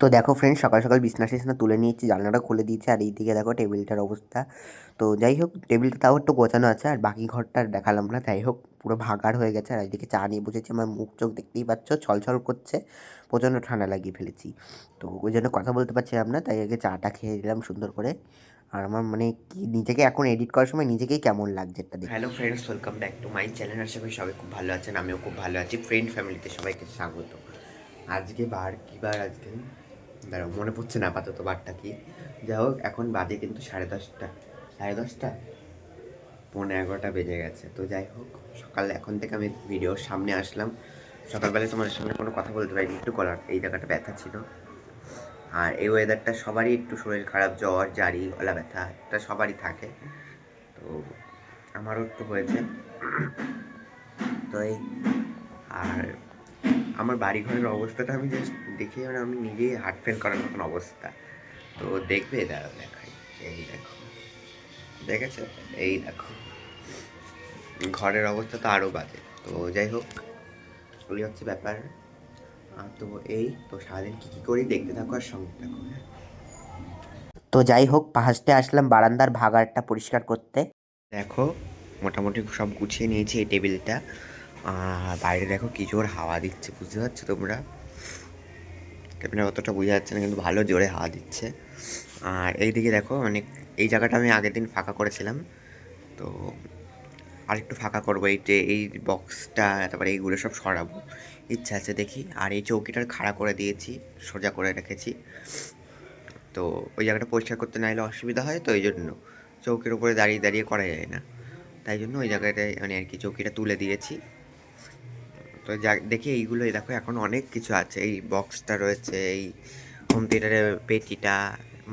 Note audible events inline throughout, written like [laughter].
তো দেখো ফ্রেন্ড সকাল সকাল বিছনা টিছনা তুলে নিয়েছি, জানলাটা খুলে দিয়েছি, আর এইদিকে দেখো টেবিলটার অবস্থা। তো যাই হোক, টেবিলটা তাও একটু গোছানো আছে, আর বাকি ঘরটা আর দেখালাম না। যাই হোক, পুরো ভাগাড় হয়ে গেছে, আর এইদিকে চা নিয়ে বসেছি, আমার মুখ চোখ দেখতেই পাচ্ছ, ছলছল করছে, প্রচণ্ড ঠান্ডা লাগিয়ে ফেলেছি। তো ওই জন্য কথা বলতে পারছিলাম না, তাই আগে চাটা খেয়ে দিলাম সুন্দর করে। আর আমার মানে কি, নিজেকে এখন এডিট করার সময় নিজেকেই কেমন লাগছে দেখে hello friends welcome back to my channel আশা করি সবাই খুব ভালো আছেন, আমিও খুব ভালো আছি। ফ্রেন্ড ফ্যামিলিতে সবাইকে স্বাগত। আজকে বার, কি বার আজকে? দাঁড়াও মনে পড়ছে না আপাতত বারটা কি। যাই হোক, এখন বাজে কিন্তু সাড়ে দশটা। সাড়ে দশটা? পৌনে এগারোটা বেজে গেছে। তো যাই হোক, সকাল এখন থেকে আমি ভিডিওর সামনে আসলাম। সকালবেলায় তোমাদের সামনে কোনো কথা বলতে পারিনি, একটু গলার এই জায়গাটা ব্যথা ছিল। আর এই ওয়েদারটা সবারই একটু শরীর খারাপ, জ্বর, জারি, গলা ব্যথা, এটা সবারই থাকে। তো আমারও একটু হয়েছে। তো এই, আর আমার বাড়ি ঘরের অবস্থাটা আমি জাস্ট দেখি মানে আমি নিজেই হার্ট ফেল করার মতন অবস্থা। তো দেখবে দাঁড়াও দেখাই এই দেখো। দেখেছ? এই দেখো। ঘরের অবস্থা তো আরও বাজে। তো যাই হোক ওই হচ্ছে ব্যাপার। তো এই, তো সারাদিন কী কী করি দেখতে থাকো আর সঙ্গে থাকো হ্যাঁ? তো যাই হোক পাহাড়তে আসলাম বারান্দার ভাগাড়টা পরিষ্কার করতে। দেখো, মোটামুটি সব গুছিয়ে নিয়েছি এই টেবিলটা। আর বাইরে দেখো কি জোর হাওয়া দিচ্ছে, বুঝতে পারছ তোমরা? ক্যামেরা অতটা বোঝা যাচ্ছে না, কিন্তু ভালো জোরে হাওয়া দিচ্ছে। আর এইদিকে দেখো অনেক এই জায়গাটা আমি আগের দিন ফাঁকা করেছিলাম। তো আর একটু ফাঁকা করব, এই যে এই বক্সটা, তারপরে এইগুলো সব সরাবো। ইচ্ছা আছে দেখি। আর এই চৌকিটার খাড়া করে দিয়েছি, সোজা করে রেখেছি। তো ওই জায়গাটা পরিষ্কার করতে না এলে অসুবিধা হয়, তো এই জন্য চৌকির উপরে দাঁড়িয়ে দাঁড়িয়ে করা যায় না। তাই জন্য ওই জায়গাটায় মানে আর কি চৌকিটা তুলে দিয়েছি। তো যা দেখি এইগুলো দেখো এখন অনেক কিছু আছে। এই বক্সটা রয়েছে, এই হোম থিয়েটারের পেটিটা,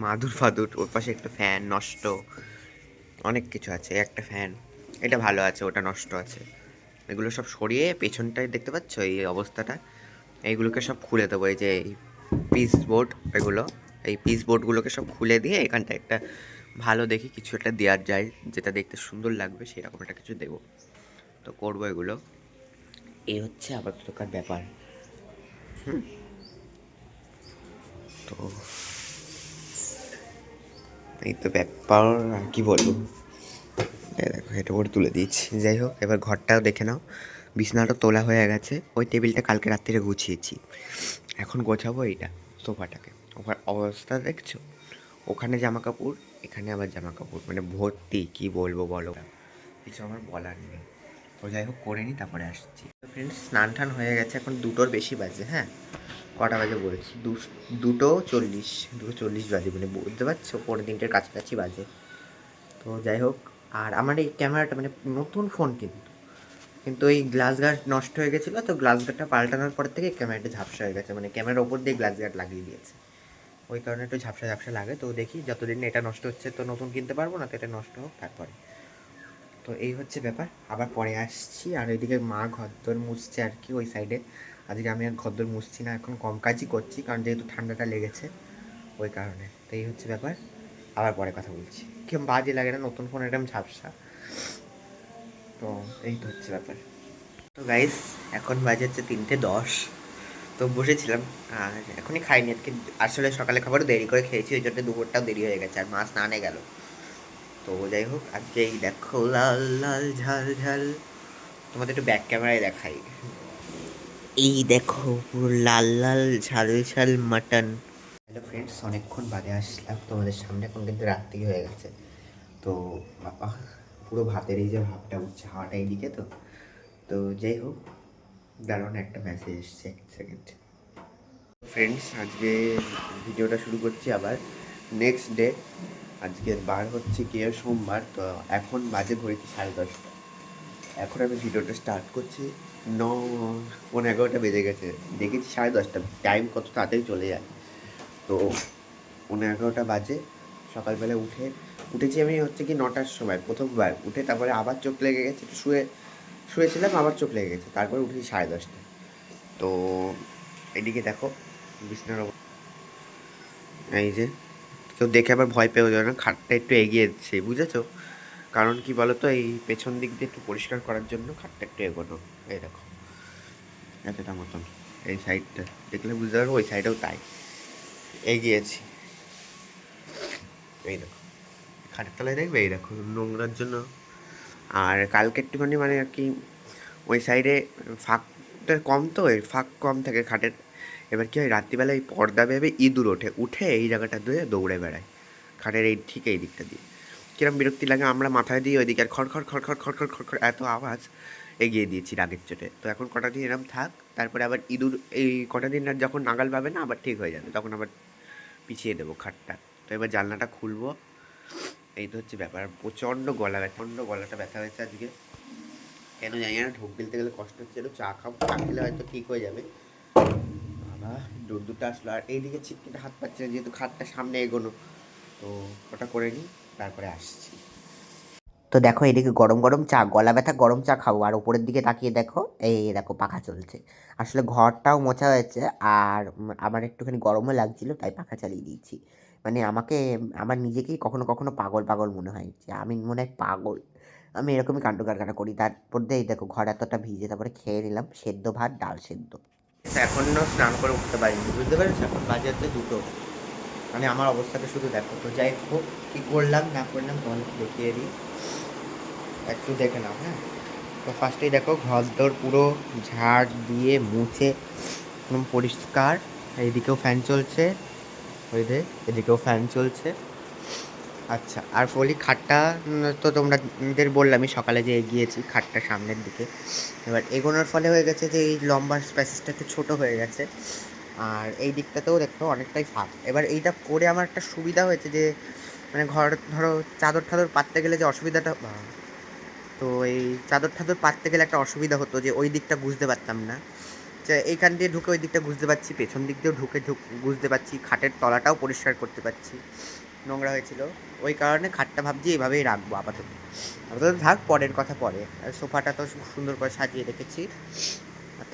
মাদুর ফাদুর, ওর পাশে একটা ফ্যান নষ্ট, অনেক কিছু আছে, একটা ফ্যান এটা ভালো আছে, ওটা নষ্ট আছে। এগুলো সব সরিয়ে পেছনটায় দেখতে পাচ্ছ, এই অবস্থাটা? এইগুলোকে সব খুলে দেবো, এই যে এই পিস বোর্ড এগুলো, এই পিস বোর্ডগুলোকে সব খুলে দিয়ে এখানটা একটা ভালো দেখি কিছু একটা দেওয়া যায়, যেটা দেখতে সুন্দর লাগবে, সেরকম একটা কিছু দেবো। তো করব এগুলো। এই হচ্ছে আপাততকার ব্যাপার। হুম? তো এই তো ব্যাপার, আর কি বলব? দেখো এটা করে তুলে দিয়েছি। যাই হোক, এবার ঘরটাও দেখে নাও। বিছানাটা তোলা হয়ে গেছে। ওই টেবিলটা কালকে রাত্রিরে গুছিয়েছি। এখন গোছাবো এইটা, সোফাটাকে। ওখানে অবস্থা দেখছ? ওখানে জামা কাপড় এখানে আবার জামা কাপড় মানে ভর্তি, কি বলব বলো? কিছু আমার বলার নেই। তো যাই হোক, করে নিই তারপরে আসছি। ফ্রেন্ডস স্নান টান হয়ে গেছে, এখন দুটোর বেশি বাজে হ্যাঁ? কটা বাজে বলেছি? দুটো চল্লিশ দুটো চল্লিশ বাজে মানে বুঝতে পারছ? পরের দিনটার কাছাকাছি বাজে। তো যাই হোক, আর আমার এই ক্যামেরাটা মানে নতুন ফোন কিন্তু। কিন্তু এই গ্লাস গার্ড নষ্ট হয়ে গেছিল, তো গ্লাস গার্ডটা পাল্টানোর পর থেকে ক্যামেরাটা ঝাপসা হয়ে গেছে মানে ক্যামেরার ওপর দিয়ে গ্লাস গার্ড লাগিয়ে দিয়েছে। ওই কারণে একটু ঝাপসা ঝাপসা লাগে, তো দেখি যতদিন এটা নষ্ট হচ্ছে, তো নতুন কিনতে পারব না, তো এটা নষ্ট হোক, তারপরে। তো এই হচ্ছে ব্যাপার। আবার পরে আসছি। আর ওইদিকে মা ঘরদোর মুছছে আর কি ওই সাইডে আজকে আমি আর ঘরদোর মুছছি না, এখন কম কাজই করছি কারণ যেহেতু ঠান্ডাটা লেগেছে ওই কারণে। তো এই হচ্ছে ব্যাপার। আবার পরে কথা বলছি। কেমন বাজে লাগে না, নতুন ফোন এরকম ঝাপসা। তো এই তো হচ্ছে ব্যাপার। তো গাইস এখন বাজে হচ্ছে তিনটে দশ। তো বসেছিলাম, আর এখনই খাইনি। আজকে আসলে সকালে খাবারও দেরি করে খেয়েছি, ওই জন্য দুপুরটাও দেরি হয়ে গেছে। আর মাছ স্নানে গেল। তো যাই হোক আজকে এই দেখো লাল লাল, ঝাল ঝাল। তোমাদের একটু ব্যাক ক্যামেরায় দেখাই। এই দেখো পুরো লাল লাল, ঝাল ঝাল মাটন হ্যালো ফ্রেন্ডস অনেকক্ষণ বাদে আসলাম। তোমাদের সামনে এখন কিন্তু রাত্রি হয়ে গেছে। তো বাবা, পুরো ভাতের এই যে ভাবটা উঠছে হাওয়াটা এইদিকে তো। তো যাই হোক, দারুণ একটা মেসেজ এসছে এক সেকেন্ড ফ্রেন্ডস আজকে ভিডিওটা শুরু করছি আবার নেক্সট ডে আজকে বার হচ্ছে কি সোমবার, তো এখন বাজে ঘড়িতে সাড়ে দশটা। এখন আমি ভিডিওটা স্টার্ট করছি, ন পনেরো এগারোটা বেজে গেছে, দেখেছি সাড়ে দশটা টাইম কত তাড়াতাড়ি চলে যায়। তো পনেরো এগারোটা বাজে, সকালবেলা উঠে, উঠেছি আমি হচ্ছে কি নটার সময়, প্রথমবার, উঠে তারপরে আবার চোখ লেগে গেছে, একটু শুয়ে, শুয়েছিলাম, আবার চোখ লেগে গেছে, তারপরে উঠেছি সাড়ে দশটা তো এদিকে দেখো বিছনার এই যে কেউ দেখে আবার ভয় পেয়ে যাবে না, খাটটা একটু এগিয়ে দিচ্ছে, বুঝেছ? কারণ কি বলতো, এই পেছন দিক দিয়ে একটু পরিষ্কার করার জন্য খাটটা একটু এগোনো, এই দেখো। এতটা মতন, এই সাইডটা দেখলে বুঝতে পারব ওই সাইডেও তাই। এগিয়েছি। এই দেখো, খাটের তলায় দেখবে? এই দেখো, নোংরার জন্য। আর কালকে একটুখানি মানে আর কি, ওই সাইডে ফাঁকটা কম তো, এই ফাঁক কম থাকে, খাটের এবার কি হয় রাত্রিবেলায় এই পর্দা ভেবে ইঁদুর ওঠে, উঠে এই জায়গাটা ধুয়ে দৌড়ে বেড়ায়। খাটের এই ঠিক এই দিকটা দিয়ে। কিরম বিরক্তি লাগে, আমরা মাথায় দিয়ে ওইদিকে আর খড় খড় খড় খড় খড় খড় খড় খড় এত আওয়াজ এগিয়ে দিয়েছি রাগের চোটে। তো এখন কটা দিন এরম থাক, তারপরে আবার ইঁদুর, এই কটা দিন আর যখন নাগাল পাবে না, আবার ঠিক হয়ে যাবে, তখন আবার পিছিয়ে দেবো খাটটা। তো এবার জানলাটা খুলবো। এই তো হচ্ছে ব্যাপার, প্রচণ্ড গলা ব্যথা, প্রচণ্ড গলাটা ব্যথা হয়েছে আজকে। কেন জানি না, ঢোক গিলতে গেলে কষ্ট হচ্ছে, একটু চা খাব, চা খেলে হয়তো ঠিক হয়ে যাবে। বাবা দূর দুটো আসলো। আর এইদিকে ছিটকিটা হাত পাচ্ছে না, যেহেতু খাটটা সামনে এগোনো। তো ওটা করে নিই, তারপরে আসছি। তো দেখো, এদিকে গরম গরম চা, গলা ব্যথা, গরম চা খাব। আর উপরের দিকে তাকিয়ে দেখো, এই দেখো পাখা চলছে। আসলে ঘরটাও মোছা হয়েছে, আর আমার একটুখানি গরমও লাগছিল, তাই পাখা চালিয়ে দিয়েছি। মানে আমাকে, আমার নিজেকেই কখনো কখনো পাগল পাগল মনে হয় যে, আমি মনে হয় পাগল। আমি এরকমই কাণ্ড কারখানা করি। তারপর দিয়ে দেখো ঘর এতটা ভিজে, তারপরে খেয়ে নিলাম, সেদ্ধ ভাত, ডাল সেদ্ধ। এখনও স্নান করে উঠতে পারিনি, বুঝতে পেরেছ? এখন বাজে হচ্ছে দুটো। মানে আমার অবস্থাটা শুধু দেখো, তো যাই হোক, কী করলাম, না করলাম, তোমাদের দেখিয়ে দিই। একটু দেখে নাও হ্যাঁ? তো ফার্স্টেই দেখো, ঘর দর পুরো ঝাড় দিয়ে মুছে, একদম পরিষ্কার। এইদিকেও ফ্যান চলছে, ওই এদিকেও ফ্যান চলছে। আচ্ছা আর ফলি খাটটা তো তোমাদের বললামই সকালে যে এগিয়েছি খাটটা সামনের দিকে। এবার এগোনোর ফলে হয়ে গেছে যে এই লম্বা স্পেসেসটা একটু ছোটো হয়ে গেছে। আর এই দিকটাতেও দেখো অনেকটাই ফাঁক। এবার এইটা করে আমার একটা সুবিধা হয়েছে যে মানে ঘর, ধরো চাদর ঠাদর পাততে গেলে যে অসুবিধাটা তো এই চাদর ঠাদর পাততে গেলে একটা অসুবিধা হতো যে ওই দিকটা বুঝতে পারতাম না। যে এইখান দিয়ে ঢুকে ওই দিকটা বুঝতে পারছি, পেছন দিক দিয়েও ঢুকে ঢুক, বুঝতে পারছি, খাটের তলাটাও পরিষ্কার করতে পারছি। নোংরা হয়েছিল। ওই কারণে খাটটা ভাবছি এভাবেই রাখব আপাতত। আপাতত থাক, পরের কথা পরে। আর সোফাটা তো সুন্দর করে সাজিয়ে রেখেছি।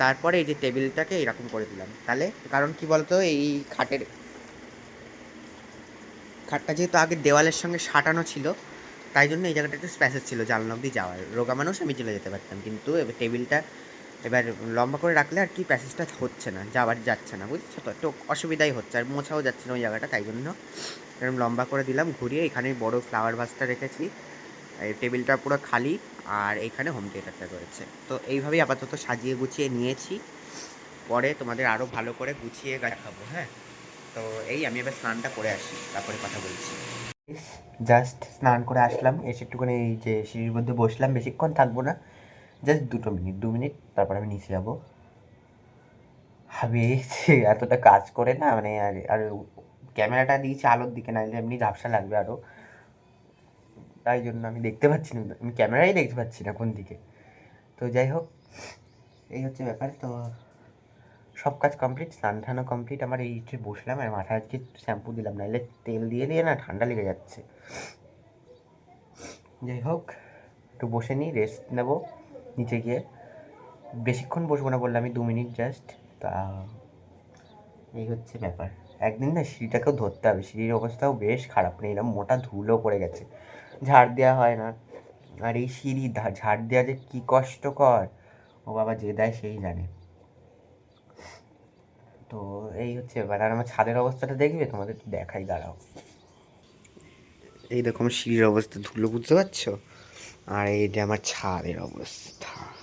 তারপরে এই যে টেবিলটাকে এরকম করে দিলাম। তাহলে কারণ কি বলতো, এই খাটের খাটটা যেহেতু আগে দেওয়ালের সঙ্গে সাঁটানো ছিল, তাই জন্য এই জায়গাটা একটু স্পেসেস ছিল, জানলা অব্দি যাওয়ার। রোগা মানুষ, আমি চলে যেতে পারতাম। কিন্তু এবার টেবিলটা এবার লম্বা করে রাখলে আর কি প্যাসেজটা হচ্ছে না, যাওয়ার যাচ্ছে না, বুঝছ তো? একটু অসুবিধাই হচ্ছে, আর মোছাও যাচ্ছে না ওই জায়গাটা, তাই জন্য এরকম লম্বা করে দিলাম, ঘুরিয়ে এখানে বড় ফ্লাওয়ার ভাসটা রেখেছি। এই টেবিলটা পুরো খালি আর এইখানে হোম থিয়েটারটা রয়েছে। তো এইভাবেই আপাতত সাজিয়ে গুছিয়ে নিয়েছি। পরে তোমাদের আরও ভালো করে গুছিয়ে দেখাবো হ্যাঁ? তো এই আমি এবার স্নানটা করে আসি, তারপরে কথা বলছি। জাস্ট স্নান করে আসলাম, এসে একটুখানি এই যে সিঁড়ির মধ্যে বসলাম, বেশিক্ষণ থাকব না জাস্ট দুটো মিনিট, দু মিনিট, তারপর আমি নিচে যাব। আমি এতটা কাজ করে না মানে আর আর ক্যামেরাটা দিয়েছি আলোর দিকে নাইলে এমনি ঝাপসা লাগবে আরও তাই জন্য আমি দেখতে পাচ্ছি না। আমি ক্যামেরাই দেখতে পাচ্ছি না কোন দিকে। তো যাই হোক, এই হচ্ছে ব্যাপার। তো সব কাজ কমপ্লিট স্নান টানো কমপ্লিট আমার এই যে বসলাম আর মাথায় আজকে শ্যাম্পু দিলাম, নাহলে তেল দিয়ে দিয়ে না ঠান্ডা লেগে যাচ্ছে। যাই হোক, একটু বসে নিই রেস্ট নেব নিচে গিয়ে। বেশিক্ষণ বসবো না বললাম আমি দু মিনিট জাস্ট তা, এই হচ্ছে ব্যাপার। একদিন না সিঁড়িটাকেও ধরতে হবে। সিঁড়ির অবস্থাও বেশ খারাপ। নেই এরকম মোটা ধুলো পড়ে গেছে। ঝাড় দেওয়া হয় না। আর এই সিঁড়ি ঝাড় দেওয়া যে কী কষ্টকর। ও বাবা, যে দেয় সেই জানে। তো এই হচ্ছে এবার। আর আমার ছাদের অবস্থাটা দেখবে? তোমাদের একটু দেখাই, দাঁড়াও। এই আমার সিঁড়ির অবস্থা। ধুলো বুঝতে পারছ? আর এইটা আমার ছাদের অবস্থা।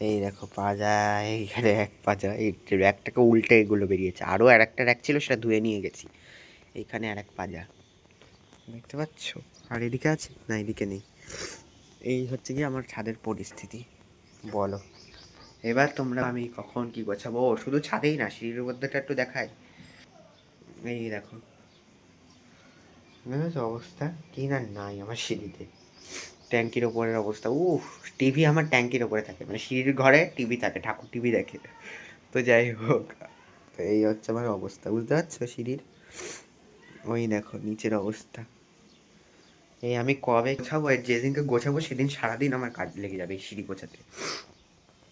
এই দেখো পাজা এইখানে এক পাজা এই র্যাকটাকে উল্টে এগুলো বেরিয়েছে। আরও আর একটা র্যাক ছিল, সেটা ধুয়ে নিয়ে গেছি। এইখানে আর এক পাজা দেখতে পাচ্ছ? আর এদিকে আছে? না, এদিকে নেই। এই হচ্ছে কি আমার ছাদের পরিস্থিতি। বলো। এবার তোমরা, আমি কখন কি গোছাবো? শুধু ছাদেই না, সিঁড়ির মধ্যেটা একটু দেখাই। এই দেখো। অবস্থা? কি না, নাই আমার সিঁড়িতে। ট্যাঙ্কির ওপরের অবস্থা। উফ টিভি আমার ট্যাঙ্কির ওপরে থাকে মানে সিঁড়ির ঘরে টিভি থাকে, ঠাকুর টিভি দেখে। তো যাই হোক, তো এই হচ্ছে আমার অবস্থা, বুঝতে পারছ সিঁড়ির? ওই দেখো, নিচের অবস্থা। এই আমি কবে গোছাবো? যেদিনকে গোছাবো সেদিন সারাদিন আমার কাজ লেগে যাবে এই সিঁড়ি গোছাতে।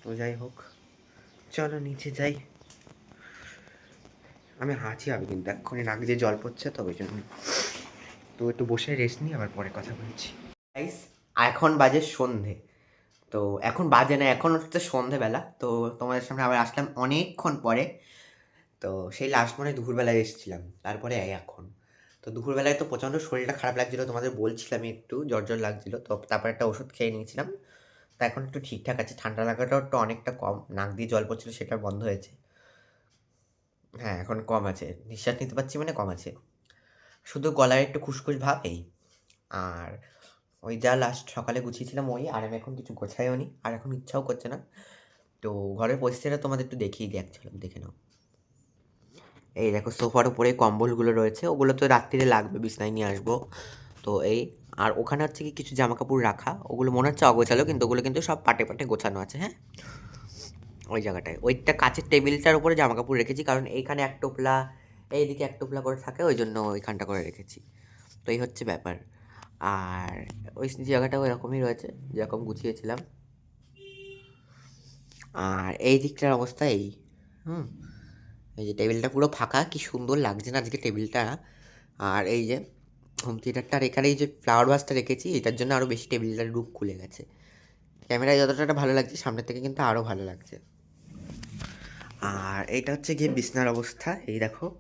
তো যাই হোক, চলো নিচে যাই। আমি হাঁচি হবে কিন্তু, এক্ষুনি নাক দিয়ে জল পড়ছে তো ওই জন্য। তো একটু বসে রেস্ট নিই, আবার পরে কথা বলছি। গাইস এখন বাজে সন্ধে। তো এখন বাজে না, এখন হচ্ছে সন্ধেবেলা। তো তোমাদের সামনে আবার আসলাম অনেকক্ষণ পরে। তো সেই লাস্ট মনে দুপুরবেলায় এসেছিলাম, তারপরে এখন। তো দুপুরবেলায় তো প্রচণ্ড শরীরটা খারাপ লাগছিল, তোমাদের বলছিলাম একটু, জ্বর জ্বর লাগছিল। তো তারপর একটা ওষুধ খেয়ে নিয়েছিলাম। তা এখন একটু ঠিকঠাক আছে, ঠান্ডা লাগাটাও একটু অনেকটা কম। নাক দিয়ে জল পড়ছিলো, সেটা বন্ধ হয়েছে। হ্যাঁ এখন কম আছে। নিঃশ্বাস নিতে পারছি মানে কম আছে। শুধু গলায় একটু খুসখুস ভাব এই। আর ওই যা লাস্ট সকালে গুছিয়েছিলাম ওই, আর আমি এখন কিছু গোছাইও নি, আর এখন ইচ্ছাও করছে না। তো ঘরের পরিস্থিতিটা তোমাদের একটু দেখিয়ে দিই অ্যাকচুয়ালি দেখে নাও। এই দেখো, সোফার উপরে কম্বলগুলো রয়েছে, ওগুলো তো রাত্রিরে লাগবে, বিছনায় নিয়ে আসব। তো এই, আর ওখানে হচ্ছে কি কিছু জামা কাপড় রাখা, ওগুলো মনে হচ্ছে অগোছালো, কিন্তু ওগুলো কিন্তু সব পাটে পাটে গোছানো আছে হ্যাঁ? ওই জায়গাটায়। ওইটা কাচের টেবিলটার উপরে জামা কাপড় রেখেছি, কারণ এইখানে এক টোপলা, এইদিকে এক টোপলা করে থাকে, ওই জন্য ওইখানটা করে রেখেছি। তো এই হচ্ছে ব্যাপার। আর ওই জায়গাটাও এরকমই রয়েছে, যেরকম গুছিয়েছিলাম। আর এই দিকটার অবস্থা এই, হুম। এই যে টেবিলটা পুরো ফাঁকা, কি সুন্দর লাগছে না আজকে টেবিলটা। আর এই যে হোম থিয়েটারটা, আর এখানে এই যে ফ্লাওয়ার ভাসটা রেখেছি, এটার জন্য আরও বেশি টেবিলটার রূপ খুলে গেছে। ক্যামেরায় যতটা ভালো লাগছে, সামনের থেকে কিন্তু আরও ভালো লাগছে। আর এইটা হচ্ছে গিয়ে বিছনার অবস্থা, এই দেখো।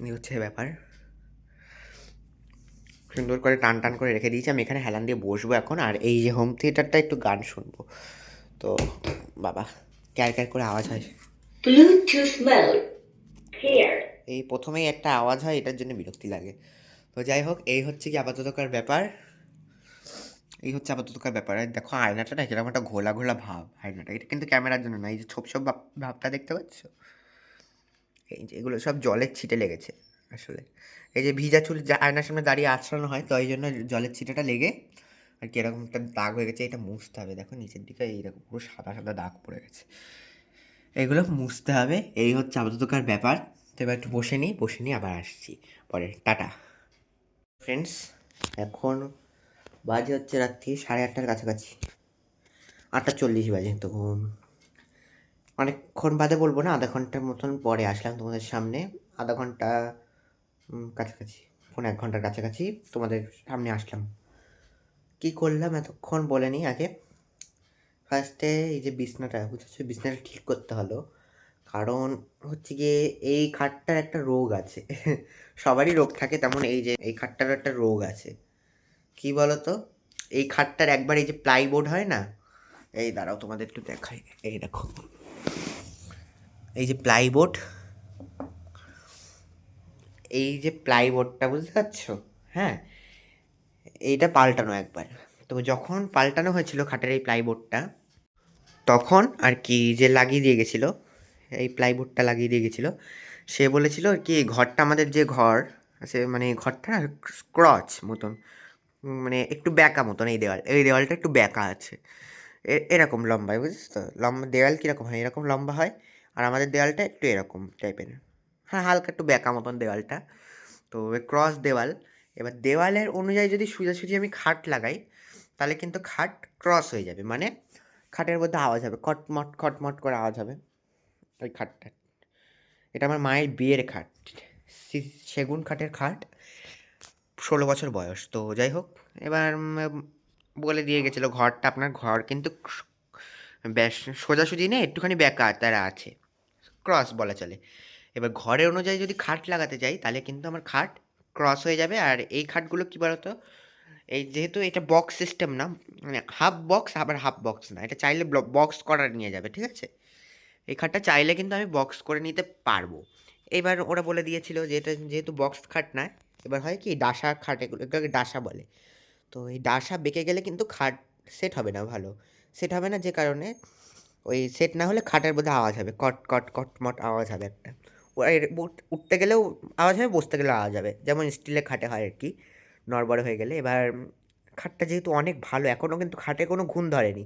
এই হচ্ছে ব্যাপার। সুন্দর করে টান টান করে রেখে দিয়েছি আমি এখানে হেলান দিয়ে বসবো এখন। আর এই যে হোম থিয়েটারটা একটু গান শুনব। তো বাবা ক্যার ক্যার করে আওয়াজ হয়. এই প্রথমেই একটা আওয়াজ হয় এটার জন্য বিরক্তি লাগে। তো যাই হোক এই হচ্ছে কি আপাততকার ব্যাপার। এই হচ্ছে আপাততকার ব্যাপার। আর দেখো আয়নাটা না কীরকম একটা ঘোলা ঘোলা ভাব আয়নাটা। এটা কিন্তু ক্যামেরার জন্য না এই যে ছোপ ছোপ ভাব- ভাবটা দেখতে পাচ্ছ? এই যে এগুলো সব জলের ছিটে লেগেছে। আসলে। এই যে ভিজা চুল যা আয়নার সামনে দাঁড়িয়ে আছড়ানো হয়, তো এই জন্য জলের ছিটাটা লেগে আর কি এরকম একটা দাগ হয়ে গেছে, এটা মুছতে হবে। দেখো নিচের দিকে এইরকম পুরো সাদা সাদা দাগ পড়ে গেছে। এগুলো মুছতে হবে, এই হচ্ছে আপাততকার ব্যাপার। তো এবার একটু বসে নিই বসে নিই আবার আসছি। পরে, টাটা। ফ্রেন্ডস এখন বাজে হচ্ছে রাত্রি সাড়ে আটটার কাছাকাছি। আটটা চল্লিশ বাজে তো অনেকক্ষণ বাদে বলব না, আধা ঘণ্টার মতন পরে আসলাম তোমাদের সামনে। আধা ঘণ্টা কাছাকাছি ফোন এক ঘণ্টার কাছাকাছি তোমাদের সামনে আসলাম। কি করলাম এতক্ষণ বলে নিই আগে ফার্স্টে এই যে বিছনাটা, বুঝেছ? বিছনাটা ঠিক করতে হলো। কারণ হচ্ছে গিয়ে এই খাটটার একটা রোগ আছে। [laughs] সবারই রোগ থাকে তেমন এই যে, এই খাটটার একটা রোগ আছে। কি বলতো? এই খাটটার একবার এই যে প্লাইবোর্ড হয় না? এই দাঁড়াও তোমাদের একটু দেখাই। এই দেখো। এই যে প্লাইবোর্ড এই যে প্লাইবোর্ডটা বুঝতে পারছ? হ্যাঁ? এইটা পাল্টানো একবার। তো যখন পাল্টানো হয়েছিল খাটের এই প্লাইবোর্ডটা তখন আর কি যে লাগিয়ে দিয়ে গেছিল, এই প্লাইবোর্ডটা লাগিয়ে দিয়ে গেছিল, সে বলেছিল আর কি, ঘরটা আমাদের যে ঘর, সে মানে ঘরটা না স্ক্রচ মতন মানে একটু ব্যাকা মতন, এই দেওয়াল, এই দেওয়ালটা একটু ব্যাকা আছে। এরকম লম্বায় বুঝিস তো লম্বা দেওয়াল কীরকম হয়? এরকম লম্বা হয়, আর আমাদের দেওয়ালটা একটু এরকম টাইপের হ্যাঁ হালকা একটু ব্যাকা মতন দেওয়ালটা। তো ক্রস দেওয়াল। এবার দেওয়ালের অনুযায়ী যদি সোজাসুজি আমি খাট লাগাই, তাহলে কিন্তু খাট ক্রস হয়ে যাবে। মানে খাটের মধ্যে আওয়াজ হবে, কটমট খটমট করে আওয়াজ হবে ওই খাটটা। এটা আমার মায়ের বিয়ের খাট। সেগুন খাটের খাট। ষোলো বছর বয়স। তো যাই হোক, এবার বলে দিয়ে গেছিল ঘরটা, আপনার ঘর কিন্তু ব্যাস সোজাসুজি নেই, একটুখানি ব্যাকা তারা আছে। ক্রস বলা চলে। এবার ঘরের অনুযায়ী যদি খাট লাগাতে যাই, তাহলে কিন্তু আমার খাট ক্রস হয়ে যাবে। আর এই খাটগুলো কী বলতো? এই যেহেতু এটা বক্স সিস্টেম না মানে হাফ বক্স আবার হাফ বক্স না, এটা চাইলে বক্স করা নিয়ে যাবে, ঠিক আছে? এই খাটটা চাইলে কিন্তু আমি বক্স করে নিতে পারব। এবার ওরা বলে দিয়েছিল যে এটা যেহেতু বক্স খাট না, এবার হয় কি ডাসা খাট, এগুলো, এগুলোকে ডাসা বলে। তো এই ডাসা বেঁকে গেলে কিন্তু খাট সেট হবে না ভালো। সেট হবে না যে কারণে ওই সেট না হলে খাটের মধ্যে আওয়াজ হবে, কট কট কট মট আওয়াজ হবে একটা। উঠতে গেলেও আওয়াজ হবে, বসতে গেলেও আওয়াজ হবে। যেমন স্টিলের খাটে হয় আর কি, নড়বড়ে হয়ে গেলে। এবার খাটটা যেহেতু অনেক ভালো, এখনও কিন্তু খাটে কোনো ঘুণ ধরেনি।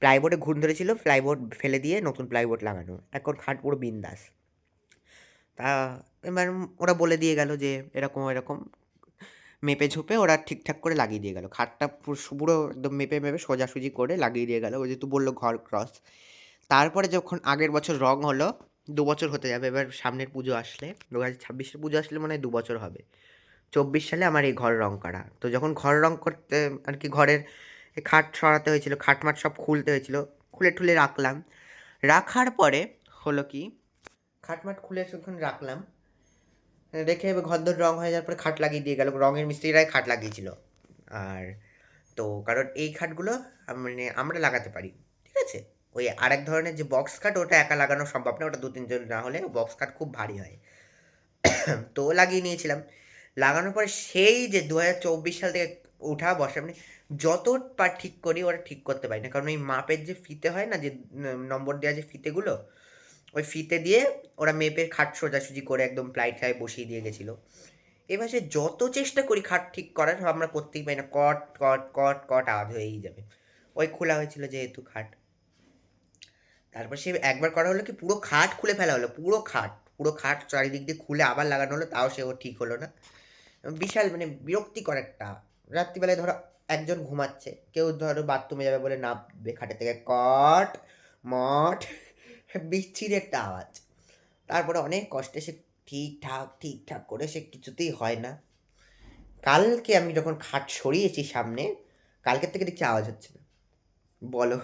প্লাইবোর্ডে ঘুণ ধরেছিল প্লাইবোর্ড ফেলে দিয়ে নতুন প্লাইবোর্ড লাগানো। এখন খাট পুরো বিন্দাস। তা এবার ওরা বলে দিয়ে গেল যে, এরকম এরকম মেপে ঝুপে ওরা ঠিকঠাক করে লাগিয়ে দিয়ে গেল। খাটটা পুরো একদম মেপে মেপে সোজাসুজি করে লাগিয়ে দিয়ে গেল। ওই যেহেতু বলল ঘর ক্রস তারপরে যখন আগের বছর রং হলো দু বছর হতে যাবে, এবার সামনের পুজো আসলে। দু হাজার ছাব্বিশের পুজো আসলে মনে দু বছর হবে। চব্বিশ সালে আমার এই ঘর রং করা। তো যখন ঘর রং করতে আর কি ঘরের খাট সরাতে হয়েছিল, খাট মাট সব খুলতে হয়েছিল, খুলে ঠুলে রাখলাম। রাখার পরে হলো কি খাটমাট খুলে ওখানে রাখলাম, রেখে এবার ঘর দর রং হয়ে যাওয়ার পরে খাট লাগিয়ে দিয়ে গেল, রঙের মিস্ত্রিরাই খাট লাগিয়েছিল। আর তো কারণ এই খাটগুলো মানে আমরা লাগাতে পারি, ঠিক আছে? ওই আরেক ধরনের যে বক্স খাট ওটা একা লাগানো সম্ভব না, ওটা দু তিনজন না হলে বক্স খাট খুব ভারী হয়। [coughs] তো লাগিয়ে নিয়েছিলাম। লাগানোর পরে সেই যে দু হাজার চব্বিশ সাল থেকে ওঠা বসা মানে যত পার ঠিক করি ওরা ঠিক করতে পারি না। কারণ ওই মাপের যে ফিতে হয় না, যে নম্বর দেওয়া যে ফিতেগুলো, ওই ফিতে দিয়ে ওরা মেপের খাট সোজাসুজি করে একদম প্লাই ঠাই বসিয়ে দিয়ে গেছিল। এবার সে যত চেষ্টা করি খাট ঠিক করার, আমরা করতেই পারি না। কট কট কট কট আওয়াজ হয়েই যাবে। ওই খোলা হয়েছিল যেহেতু খাট। তারপর সে একবার করা হলো কি পুরো খাট খুলে ফেলা হলো, পুরো খাট পুরো খাট চারিদিক দিয়ে খুলে আবার লাগানো হলো, তাও সে ও ঠিক হলো না। বিশাল মানে বিরক্তিকর একটা, রাত্রিবেলায় ধরো একজন ঘুমাচ্ছে, কেউ ধরো বাথরুমে যাবে বলে নামবে খাটের থেকে, কট, মট, বিচ্ছিরি একটা আওয়াজ। তারপরে অনেক কষ্টে সে ঠিকঠাক ঠিকঠাক করে সে কিছুতেই হয় না। কালকে আমি যখন খাট সরিয়েছি সামনে, কালকের থেকে দেখছি আওয়াজ হচ্ছে না। বলো।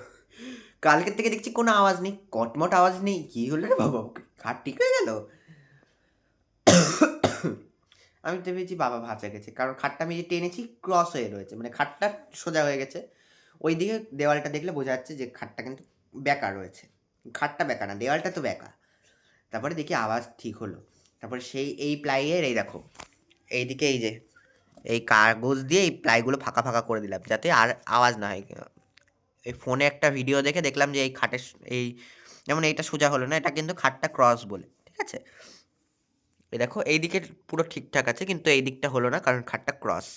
কালকের থেকে দেখছি কোনো আওয়াজ নেই, কটমট আওয়াজ নেই, কি হলো রে বাবা খাট ঠিক হয়ে গেল? আমি তো ভেবেছি বাবা ভাজা গেছে, কারণ খাটটা আমি যে টেনেছি ক্রস হয়ে রয়েছে মানে খাটটা সোজা হয়ে গেছে। ওই দিকে দেওয়ালটা দেখলে বোঝা যাচ্ছে যে খাটটা কিন্তু বেঁকা রয়েছে। খাটটা বেঁকা না, দেওয়ালটা তো বেঁকা তারপরে দেখি আওয়াজ ঠিক হলো। তারপরে সেই, এই প্লাইয়ের এই দেখো, এইদিকে এই যে, এই কাগজ দিয়ে এই প্লাইগুলো ফাঁকা ফাঁকা করে দিলাম, যাতে আর আওয়াজ না হয়। এই ফোনে একটা ভিডিও দেখে দেখলাম যে এই খাটের এই যেমন এইটা সোজা হলো না, এটা কিন্তু খাটটা ক্রস বলে, ঠিক আছে? এই দেখো, এই দিকে পুরো ঠিকঠাক আছে, কিন্তু এই দিকটা হলো না, কারণ খাটটা ক্রস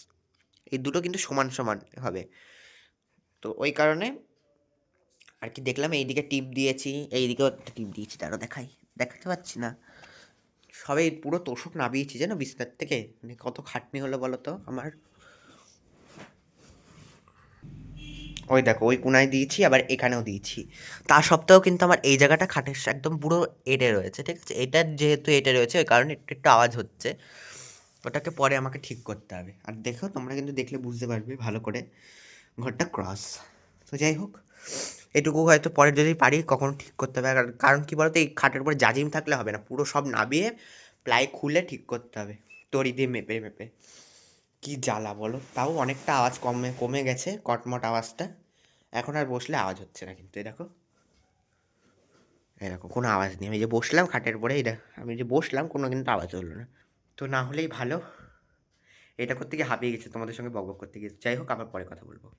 এই দুটো কিন্তু সমান সমান হবে। তো ওই কারণে আর কি দেখলাম এইদিকে টিপ দিয়েছি এইদিকেও একটা টিপ দিয়েছি তারও দেখাই, দেখাতে পাচ্ছি না। সবে পুরো তোষক নামিয়েছি, জানো, বিছনার থেকে? মানে কত খাটনি হলো বলো তো আমার? ওই দেখো, ওই কোনায় দিয়েছি, আবার এখানেও দিয়েছি। তা সত্ত্বেও কিন্তু আমার এই জায়গাটা খাটের একদম পুরো এটে রয়েছে, ঠিক আছে? এটার যেহেতু এটে রয়েছে, ওই কারণে একটু একটু আওয়াজ হচ্ছে। ওটাকে পরে আমাকে ঠিক করতে হবে। আর দেখো, তোমরা কিন্তু দেখলে বুঝতে পারবে, ভালো করে ঘরটা ক্রস তো যাই হোক, এটুকু হয়তো পরে যদি পারি, কখনো ঠিক করতে হবে। কারণ- কি বলতো, এই খাটের উপরে জাজিম থাকলে হবে না, পুরো সব নাবিয়ে, প্লাই খুলে ঠিক করতে হবে। তড়ি দিয়ে মেপে মেপে। কি জ্বালা বলো? তাও অনেকটা আওয়াজ কমে কমে গেছে, কটমট আওয়াজটা। এখন আর বসলে আওয়াজ হচ্ছে না কিন্তু, এই দেখো। এরকম কোনো আওয়াজ নেই। আমি যে বসলাম খাটের পরে এটা আমি যে বসলাম, কোনো কিন্তু আওয়াজ হলো না। তো না হলেই ভালো। এটা করতে গিয়ে হাঁপিয়ে গেছে, তোমাদের সঙ্গে বক বক করতে গিয়ে। যাই হোক, আবার পরে কথা বলব।